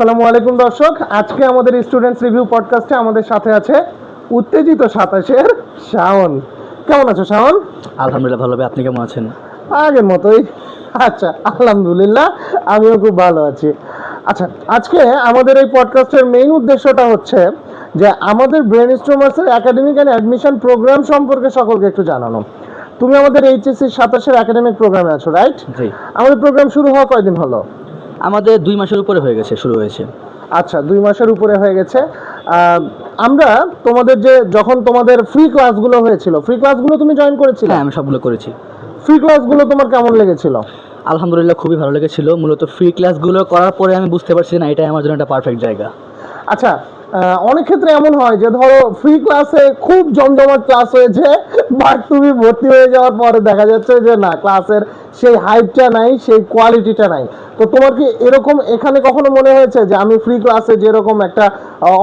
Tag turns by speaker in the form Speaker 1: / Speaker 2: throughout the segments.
Speaker 1: আসসালামু আলাইকুম দর্শক। আজকে আমাদের স্টুডেন্টস রিভিউ পডকাস্টে আমাদের সাথে আছে উত্তেজিত সাতাশের শাওন। কেমন আছো শাওন?
Speaker 2: আলহামদুলিল্লাহ ভালো আপনি কেমন আছেন?
Speaker 1: আগের মতোই। আচ্ছা আলহামদুলিল্লাহ আমিও খুব ভালো আছি। আচ্ছা আজকে আমাদের এই পডকাস্টের মেইন উদ্দেশ্যটা হচ্ছে যে আমাদের ব্রেন স্ট্রোমার্সের একাডেমিক অ্যান্ড অ্যাডমিশন প্রোগ্রাম সম্পর্কে সকলকে একটু জানানো। তুমি আমাদের এইচএসসি সাতাশের একাডেমিক প্রোগ্রামে আছো রাইট আমাদের প্রোগ্রাম শুরু হওয়া কয়দিন হলো?
Speaker 2: আমাদের দুই মাসের উপরে হয়ে গেছে শুরু হয়েছে।
Speaker 1: আচ্ছা দুই মাসের উপরে হয়ে গেছে। আমরা তোমাদের যে যখন তোমাদের ফ্রি ক্লাসগুলো হয়েছিল ফ্রি ক্লাসগুলো তুমি জয়েন করেছিলে?
Speaker 2: হ্যাঁ আমি সবগুলো করেছি।
Speaker 1: ফ্রি ক্লাসগুলো তোমার কেমন লেগেছিল?
Speaker 2: আলহামদুলিল্লাহ খুবই ভালো লেগেছিল। মূলত ফ্রি ক্লাসগুলো করার পরে আমি বুঝতে পারছি না এটাই আমার জন্য একটা পারফেক্ট জায়গা।
Speaker 1: আচ্ছা অনেক ক্ষেত্রে এমন হয় যে, ধরো ফ্রি ক্লাসে খুব জমজমাট ক্লাস হয়েছে বাট তুমি ভর্তি হয়ে যাওয়ার পরে দেখা যাচ্ছে যে, না ক্লাসের সেই হাইটটা নাই, সেই কোয়ালিটিটা নাই। তো তোমার কি এরকম এখানে কখনো মনে হয়েছে যে, আমি ফ্রি ক্লাসে যেরকম একটা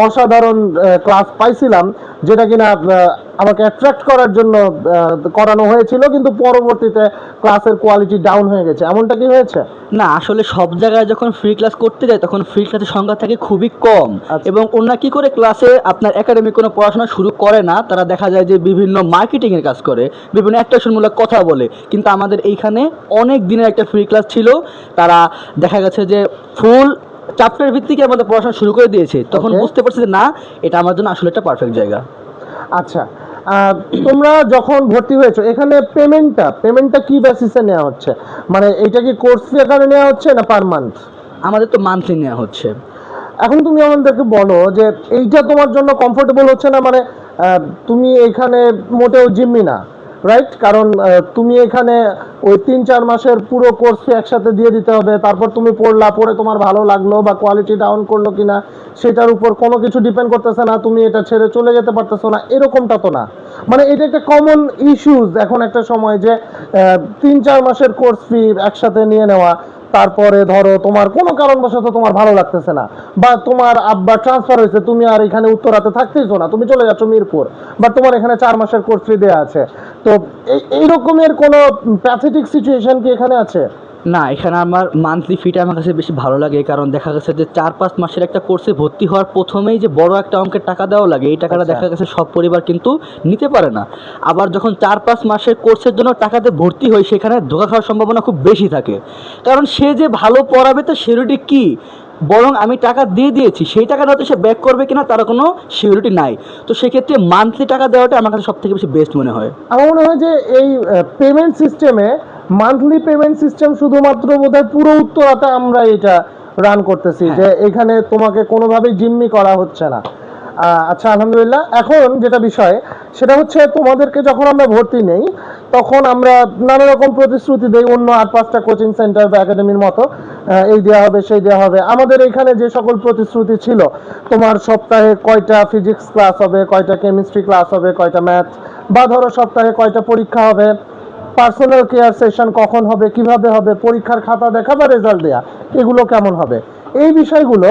Speaker 1: অসাধারণ ক্লাস পাইছিলাম, যেটা কিনা আমাকে অ্যাট্রাক্ট করার জন্য করানো হয়েছিল কিন্তু পরবর্তীতে ক্লাসের কোয়ালিটি ডাউন হয়ে গেছে। এমনটা কি হয়েছে?
Speaker 2: না আসলে সব জায়গায় যখন ফ্রি ক্লাস করতে যায় তখন ফ্রি ক্লাসের সংখ্যা থাকে খুবই কম।
Speaker 1: আচ্ছা।
Speaker 2: এবং ওনারা কি করে ক্লাসে আপনার একাডেমিক কোনো পড়াশোনা শুরু করে না তারা দেখা যায় যে বিভিন্ন মার্কেটিং এর কাজ করে বিভিন্ন অ্যাট্রাকশনমূলক কথা বলে। কিন্তু আমাদের এইখানে অনেক দিনের একটা ফ্রি ক্লাস ছিল তারা দেখা গেছে যে ফুল চ্যাপ্টার ভিত্তিকে আমাদের পড়াশোনা শুরু করে দিয়েছে। তখন বুঝতে পারছি যে না এটা আমার জন্য আসলে একটা পারফেক্ট জায়গা।
Speaker 1: আচ্ছা তোমরা যখন ভর্তি হয়েছো এখানে পেমেন্টটা পেমেন্টটা কি বেসিসে নেওয়া হচ্ছে? মানে এটা কি কোর্স ফি আকারে নেওয়া হচ্ছে না পার মান্থ
Speaker 2: আমাদের তো মান্থলি নেওয়া হচ্ছে।
Speaker 1: এখন তুমি আমাদেরকে বলো যে এইটা তোমার জন্য কমফোর্টেবল হচ্ছে না? মানে তুমি এখানে মোটেও জিম্মি না। রাইট কারণ তুমি এখানে ওই তিন চার মাসের পুরো কোর্স একসাথে দিয়ে দিতে হবে, তারপর তুমি পড়লা, পড়ে তোমার ভালো লাগল বা কোয়ালিটি ডাউন করল কিনা, সেটার উপর কোনো কিছু ডিপেন্ড করতেছে না, তুমি এটা ছেড়ে চলে যেতে পারতেছো না, এরকমটা তো না। মানে এটা একটা কমন ইস্যুস এখন একটা সময় যে তিন চার মাসের কোর্স ফি একসাথে নিয়ে নেওয়া তারপরে ধরো তোমার কোনো কারণবশত তোমার ভালো লাগতেছে না, বা তোমার আব্বা ট্রান্সফার হয়েছে, তুমি আর এখানে উত্তরাতে থাকতেইছো না, তুমি চলে যাচ্ছ মিরপুর, বা তোমার এখানে চার মাসের কোর্স ফি দেওয়া আছে। তো এই এই রকমের কোনো প্যাথেটিক সিচুয়েশন কি এখানে আছে?
Speaker 2: না এখানে আমার মান্থলি ফিটা আমার কাছে বেশি ভালো লাগে কারণ দেখা গেছে যে চার পাঁচ মাসের একটা কোর্সে ভর্তি হওয়ার প্রথমেই যে বড় একটা অঙ্কের টাকা দেওয়া লাগে এই টাকাটা
Speaker 1: আচ্ছা।
Speaker 2: দেখা গেছে সব পরিবার কিন্তু নিতে পারে না। আবার যখন চার পাঁচ মাসের কোর্সের জন্য টাকাতে ভর্তি হয় সেখানে ধোকা খাওয়ার সম্ভাবনা খুব বেশি থাকে। কারণ সে যে ভালো পড়াবে তো সিউরিটি কি? বরং আমি টাকা দিয়ে দিয়েছি সেই টাকাটা হয়তো সে ব্যাক করবে কিনা তার কোনো সিউরিটি নাই। তো সেক্ষেত্রে মান্থলি টাকা দেওয়াটা আমার কাছে সব থেকে বেশি বেস্ট মনে হয়।
Speaker 1: আমার মনে হয় যে এই পেমেন্ট সিস্টেমে মান্থলি পেমেন্ট সিস্টেম শুধুমাত্র বোধহয় পুরো উত্তরাতে আমরা এটা রান করতেছি
Speaker 2: হ্যাঁ।
Speaker 1: যে এখানে তোমাকে কোনোভাবেই জিম্মি করা হচ্ছে না। আচ্ছা আলহামদুলিল্লাহ। এখন যেটা বিষয় সেটা হচ্ছে তোমাদেরকে যখন আমরা ভর্তি নেই তখন আমরা নানা রকম প্রতিশ্রুতি দেই অন্য আট পাঁচটা কোচিং সেন্টার বা একাডেমির মতো। এই দেওয়া হবে সেই দেওয়া হবে। আমাদের এখানে যে সকল প্রতিশ্রুতি ছিল তোমার সপ্তাহে কয়টা ফিজিক্স ক্লাস হবে কয়টা কেমিস্ট্রি ক্লাস হবে কয়টা ম্যাথ বা ধরো সপ্তাহে কয়টা পরীক্ষা হবে পার্সোনাল কেয়ার সেশন কখন হবে কীভাবে হবে পরীক্ষার খাতা দেখা বা রেজাল্ট দেয়া এগুলো কেমন হবে? এই বিষয়গুলো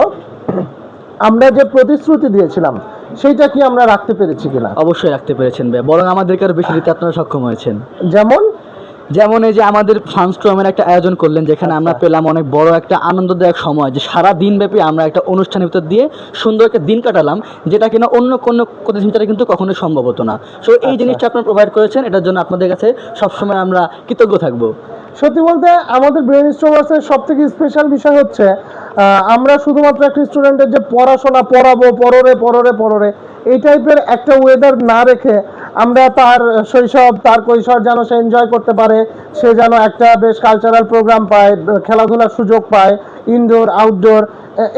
Speaker 1: আমরা যে প্রতিশ্রুতি দিয়েছিলাম সেইটা কি আমরা রাখতে পেরেছি কিনা?
Speaker 2: অবশ্যই রাখতে পেরেছেন ভাই। বরং আমাদেরকে আরও বেশি দিতে আপনারা সক্ষম হয়েছেন।
Speaker 1: যেমন
Speaker 2: যেমন এই যে আমাদের ফানস্ট্রমের একটা আয়োজন করলেন যেখানে আমরা
Speaker 1: আচ্ছা।
Speaker 2: পেলাম অনেক বড় একটা আনন্দদায়ক সময় যে সারা দিন ব্যাপী আমরা একটা অনুষ্ঠানের ভিতর দিয়ে সুন্দর একটা দিন কাটালাম যেটা কিনা অন্য কোনো কোচিং সেন্টারে কিন্তু কখনোই সম্ভব হতো না সো এই
Speaker 1: আচ্ছা।
Speaker 2: জিনিসটা আপনারা প্রোভাইড করেছেন এটার জন্য আপনাদের কাছে সবসময় আমরা কৃতজ্ঞ থাকব
Speaker 1: সত্যি বলতে আমাদের ব্রেন স্ট্রোমার্সের সব থেকে স্পেশাল বিষয় হচ্ছে আমরা শুধুমাত্র একটা স্টুডেন্টের যে পড়াশোনা পড়াবো পড়রে পড়রে পড়রে এই টাইপের একটা ওয়েদার না রেখে আমরা তার শৈশব তার কৈশোর যেন সে এনজয় করতে পারে সে যেন একটা বেশ কালচারাল প্রোগ্রাম পায় খেলাধুলার সুযোগ পায় ইনডোর আউটডোর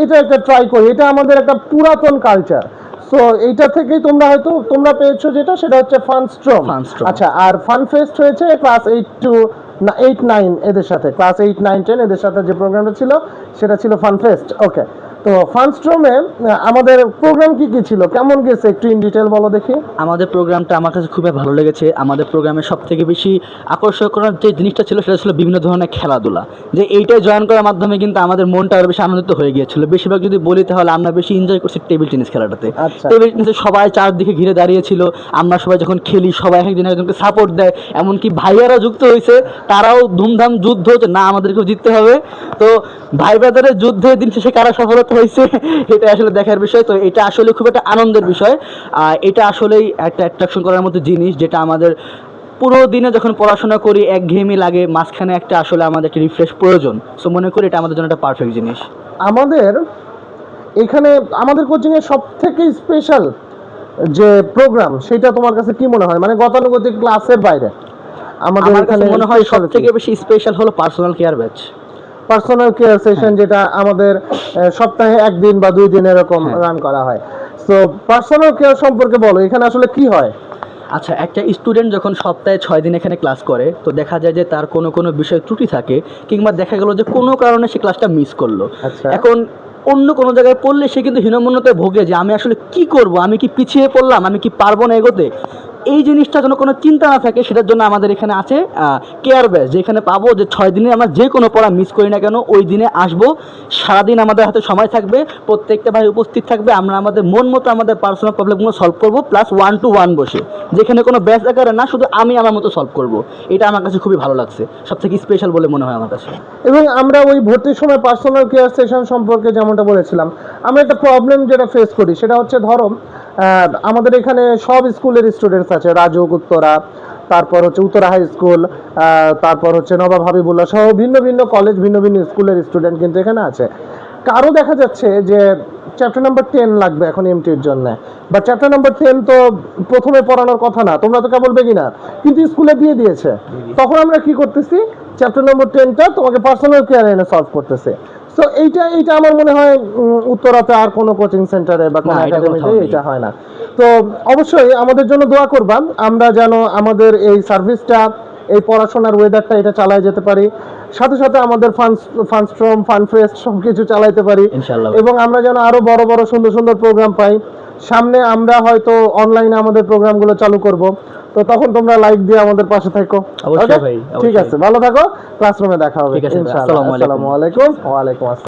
Speaker 1: এটা একটা ট্রাই করি। এটা আমাদের একটা পুরাতন কালচার সো এইটা থেকেই তোমরা হয়তো তোমরা পেয়েছ যেটা সেটা হচ্ছে ফানস্ট্রোম
Speaker 2: Funstrom।
Speaker 1: আচ্ছা আর ফান ফেস্ট হয়েছে class eight to eight nine এদের সাথে ক্লাস এইট নাইন টেন এদের সাথে যে প্রোগ্রামটা ছিল সেটা ছিল ফান ফেস্ট ওকে তো ফানস্ট্রোমে আমাদের প্রোগ্রাম কি কি ছিল? কেমন গেছে? একটু ইন ডিটেল বলো দেখি।
Speaker 2: আমাদের প্রোগ্রামটা আমার কাছে খুবই ভালো লেগেছে। আমাদের প্রোগ্রামে সব থেকে বেশি আকর্ষণ করার যে জিনিসটা ছিল সেটা ছিল বিভিন্ন ধরনের খেলাধুলা। যে এইটাই জয়েন করার মাধ্যমে কিন্তু আমাদের মনটা আরও বেশি আনন্দিত হয়ে গিয়েছিল। বেশিরভাগ যদি বলি তাহলে আমরা বেশি এনজয় করছি টেবিল টেনিস খেলাটাতে।
Speaker 1: আচ্ছা।
Speaker 2: টেবিল টেনিসে সবাই চারদিকে ঘিরে দাঁড়িয়েছিল। আমরা সবাই যখন খেলি সবাই একজন একজনকে সাপোর্ট দেয়। এমনকি ভাইয়ারা যুক্ত হয়েছে তারাও ধুমধাম যুদ্ধ হচ্ছে না আমাদেরকেও জিততে হবে। তো ভাই ব্রাদারের যুদ্ধের দিন শেষে কারা সফলতা হয়েছে। এটা আসলে দেখার বিষয়। তো এটা আসলে খুব একটা আনন্দের বিষয়। আর এটা আসলেই একটা অ্যাট্রাকশন করার মতো জিনিস যেটা আমাদের পুরো দিনে যখন পড়াশোনা করি এক ঘেয়েমি লাগে মাঝখানে একটা আসলে আমাদের একটা রিফ্রেশ প্রয়োজন। সো মনে করি এটা আমাদের জন্য একটা পারফেক্ট জিনিস।
Speaker 1: আমাদের এখানে আমাদের কোচিং এর সব থেকে স্পেশাল যে প্রোগ্রাম সেটা তোমার কাছে কি মনে হয়? মানে গতানুগতিক ক্লাসের বাইরে। আমাদের এখানে
Speaker 2: মনে হয় সব থেকে বেশি স্পেশাল হলো personal care batch
Speaker 1: personal care session যেটা আমাদের সপ্তাহে একদিন বা দুই দিন এরকম
Speaker 2: হ্যাঁ।
Speaker 1: রান করা হয়। তো পার্সোনাল কেয়ার সম্পর্কে বলো এখানে আসলে কি হয়?
Speaker 2: আচ্ছা একটা স্টুডেন্ট যখন সপ্তাহে ছয় দিন এখানে ক্লাস করে তো দেখা যায় যে তার কোনো কোনো বিষয়ে ত্রুটি থাকে কিংবা দেখা গেল যে কোনো কারণে সে ক্লাসটা মিস করল।
Speaker 1: আচ্ছা।
Speaker 2: এখন অন্য কোনো জায়গায় পড়লে সে কিন্তু হীনমন্যতায় ভোগে যে আমি আসলে কি করব? আমি কি পিছিয়ে পড়লাম? আমি কি পারব না এগোতে? এই জিনিসটা যেন কোনো চিন্তা না থাকে, সেটার জন্য আমাদের এখানে আছে কেয়ার ব্যাচ যেখানে পাবো যে ছয় দিনে আমরা যে কোনো পড়া মিস করি না কেন, ওই দিনে আসব। সারাদিন আমাদের হাতে সময় থাকবে, প্রত্যেকটা ভাই উপস্থিত থাকবে, আমরা আমাদের মন মতো আমাদের পার্সোনাল প্রবলেমগুলো সলভ করব প্লাস ওয়ান টু ওয়ান বসে। যেখানে কোনো ব্যাচ আকারে না, শুধু আমি আমার মতো সলভ করব। এটা আমার কাছে খুবই ভালো লাগছে সব থেকে স্পেশাল বলে মনে হয় আমার কাছে।
Speaker 1: এবং আমরা ওই ভর্তির সময় পার্সোনাল কেয়ার সেশন সম্পর্কে যেমনটা বলেছিলাম, আমরা একটা প্রবলেম যেটা ফেস করি, সেটা হচ্ছে ধরো আমাদের এখানে সব স্কুলের স্টুডেন্টস আছে রাজুক উত্তরা তারপর হচ্ছে উত্তরা হাই স্কুল তারপর হচ্ছে নবাব হাবিবুল্লাহ সহ ভিন্ন ভিন্ন কলেজ ভিন্ন ভিন্ন স্কুলের স্টুডেন্ট কিন্তু এখানে আছে। কারও দেখা যাচ্ছে যে চ্যাপ্টার নাম্বার টেন লাগবে এখন এমটির জন্য। বা চ্যাপ্টার নাম্বার টেন তো প্রথমে পড়ানোর কথা না তোমরা তো কেবল বেগিনার কিন্তু স্কুলে দিয়ে দিয়েছে। তখন আমরা কি করতেছি? চ্যাপ্টার নম্বর টেনটা তোমাকে পার্সোনাল কেয়ার এনে সলভ করতেছে। তো এইটা এইটা আমার মনে হয় উত্তরাতে আর কোনো কোচিং সেন্টারে বা কোনো একাডেমিতে এটা হয় না। তো অবশ্যই আমাদের জন্য দোয়া করবা আমরা যেন আমাদের এই সার্ভিসটা এই পড়াশোনার ওয়েদারটা এটা চালায় যেতে পারি। সাথে সাথে আমাদের ফান্ড ফান্ডস্ট্রম ফান্ড ফেস্ট সব কিছু চালাইতে পারি। এবং আমরা যেন আরও বড় বড় সুন্দর সুন্দর প্রোগ্রাম পাই। সামনে আমরা হয়তো অনলাইনে আমাদের প্রোগ্রামগুলো চালু করব। তো তখন তোমরা লাইক দিয়ে আমাদের পাশে থাকো। ঠিক আছে ভালো থাকো। ক্লাসরুমে দেখা হবে ইনশাআল্লাহ। আসসালামু আলাইকুম। ওয়া আলাইকুম। আসসালাম।